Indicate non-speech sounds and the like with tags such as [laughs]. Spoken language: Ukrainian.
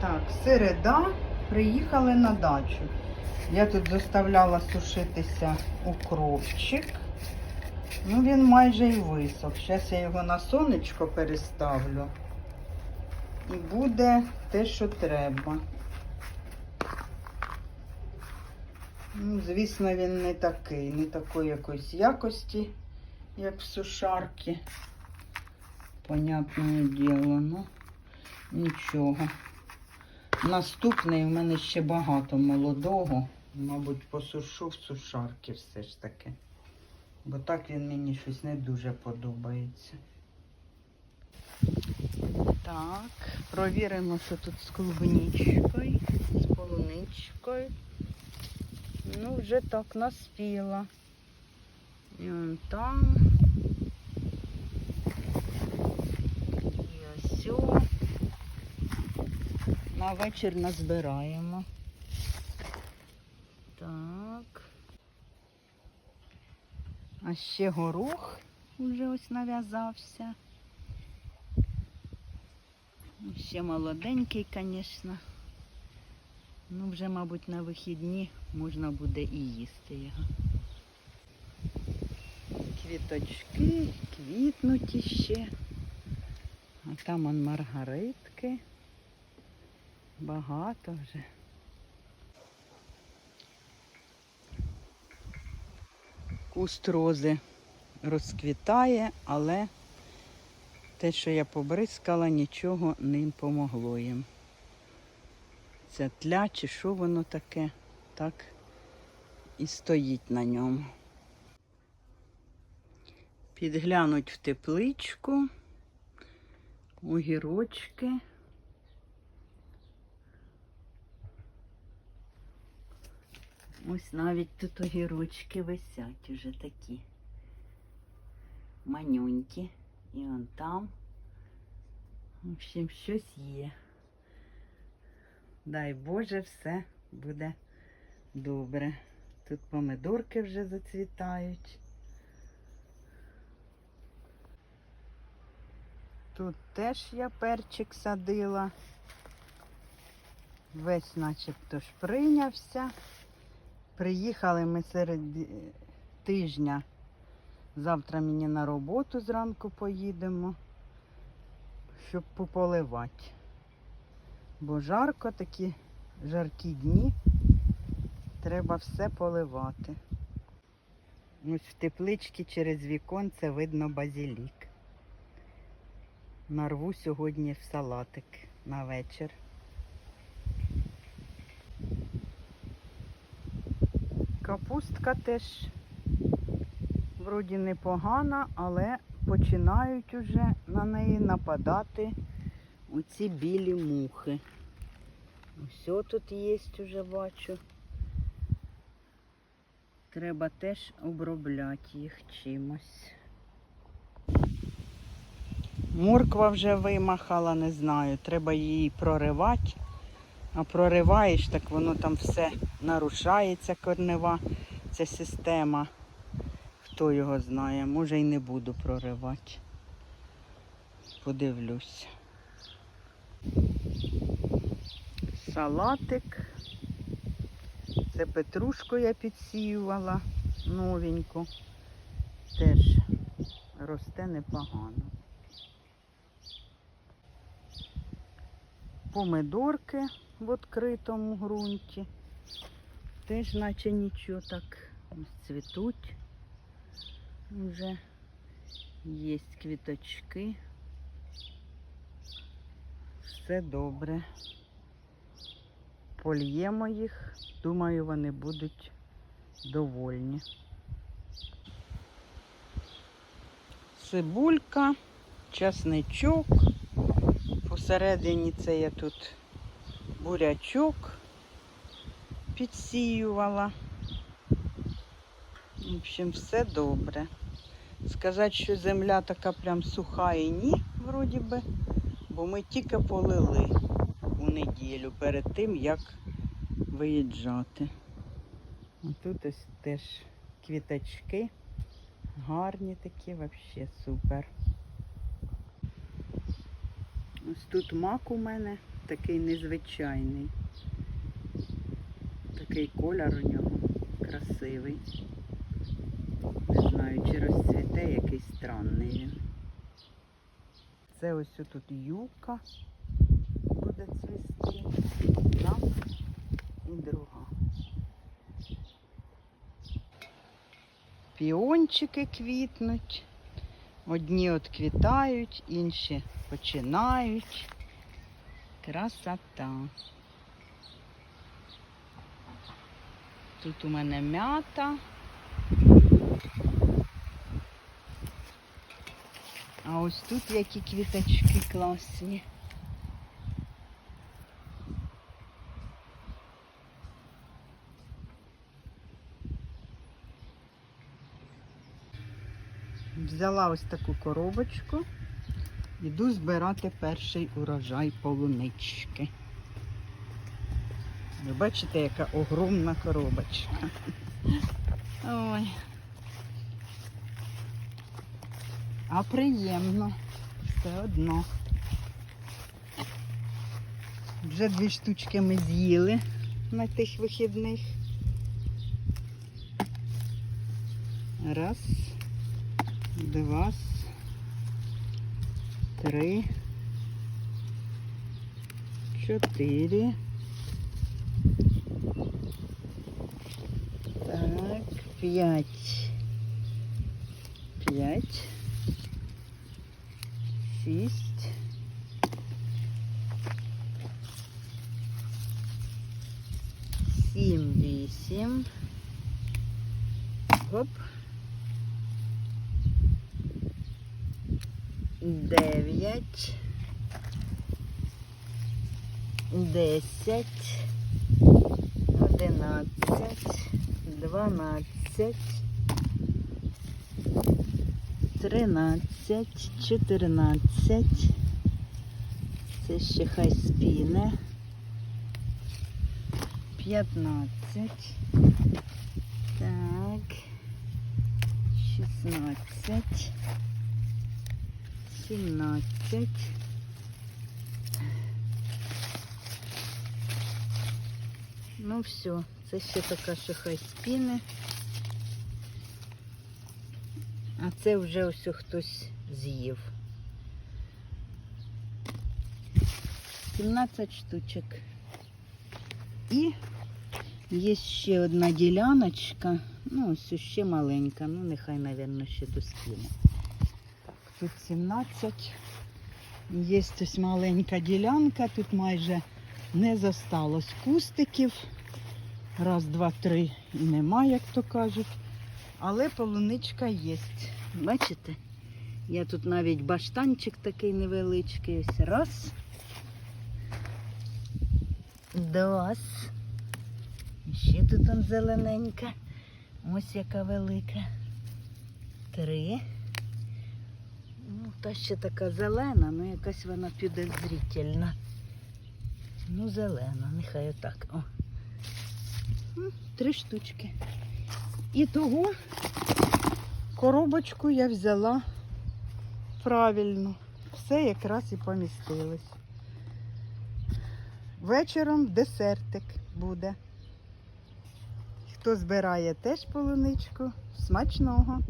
Так, середа, приїхали на дачу. Я тут заставляла сушитися укропчик. Ну, він майже й висох. Зараз я його на сонечко переставлю. І буде те, що треба. Ну, звісно, він не такий, не такої якоїсь якості, як в сушарки. Понятне діло, ну нічого. Наступний у мене ще багато молодого. Мабуть, посушу в сушарки все ж таки. Бо так він мені щось не дуже подобається. Так, провіримо, що тут з клубничкою, з полуничкою. Ну, вже так наспіла. І он там. І ось. На вечір назбираємо. Так. А ще горох вже ось нав'язався. Ще молоденький, звісно. Ну, вже, мабуть, на вихідні можна буде і їсти його. Квіточки, квітнуть іще. А там он маргаритки. Багато вже. Куст рози розквітає, але те, що я побризкала, нічого не помогло їм. Це тля чи що воно таке, так і стоїть на ньому. Підглянуть в тепличку, огірочки. Ось навіть тут огірочки висять уже такі. Манюнькі. І он там. В общем, щось є. Дай Боже, все буде добре. Тут помидорки вже зацвітають. Тут теж я перчик садила. Весь начебто ж прийнявся. Приїхали ми серед тижня. Завтра мені на роботу зранку поїдемо, щоб пополивати. Бо жарко, такі жаркі дні. Треба все поливати. Ось в тепличці через віконце видно базилік. Нарву сьогодні в салатик на вечір. Капустка теж вроді непогана, але починають уже на неї нападати оці білі мухи. Все тут є, вже бачу. Треба теж обробляти їх чимось. Морква вже вимахала, не знаю. Треба її проривати. А прориваєш, так воно там все нарушається, корнева, ця система. Хто його знає, може і не буду проривати. Подивлюсь. Салатик. Це петрушку я підсіювала новеньку. Теж росте непогано. Помидорки в відкритому ґрунті. Теж наче нічого так ось цвітуть. Вже є квіточки. Все добре. Польємо їх. Думаю, вони будуть довольні. Цибулька, часничок. Посередині це я тут бурячок підсіювала. В общем, все добре. Сказати, що земля така прям суха і ні, вроді би, бо ми тільки полили у неділю перед тим, як виїжджати. Тут ось теж квіточки. Гарні такі, взагалі супер. Ось тут мак у мене такий незвичайний. Такий колір у нього красивий. Не знаю, чи розцвіте якийсь странний він. Це ось тут юка буде цвісти. Там і друга. Піончики квітнуть. Одні от квітають, інші починають. Красота. Тут у мене м'ята. А ось тут які квіточки класні. Взяла ось таку коробочку. Іду збирати перший урожай полунички. Ви бачите, яка огромна коробочка. [laughs] Ой. А приємно. Все одно. Вже дві штучки ми з'їли на тих вихідних. Раз, два, три, чотири. Так, п'ять. П'ять. Шість. Сім, вісім. Гоп. Дев'ять. Десять. Одинадцять. Дванадцять. Тринадцять. Чотирнадцять. Це ще хай спіне. П'ятнадцять. Так. Шістнадцять. Сімнадцять. Ну все, це ще така, що хай спіне. А це вже ось хтось з'їв. 17 штучок. І є ще одна діляночка. Ну, ось ще маленька. Ну, нехай, мабуть, ще доскине. Тут 17. Є ось маленька ділянка. Тут майже не зосталось кустиків. Раз, два, три і нема, як то кажуть. Але полуничка є. Бачите? Я тут навіть баштанчик такий невеличкий. Ось раз. Два. Ще тут он зелененька. Ось яка велика. Три. Ну, та ще така зелена, ну якась вона підозрительна. Ну, зелена, нехай отак. О. Три штучки. І того коробочку я взяла правильно. Все якраз і помістилось. Вечором десертик буде. Хто збирає теж полуничку, смачного.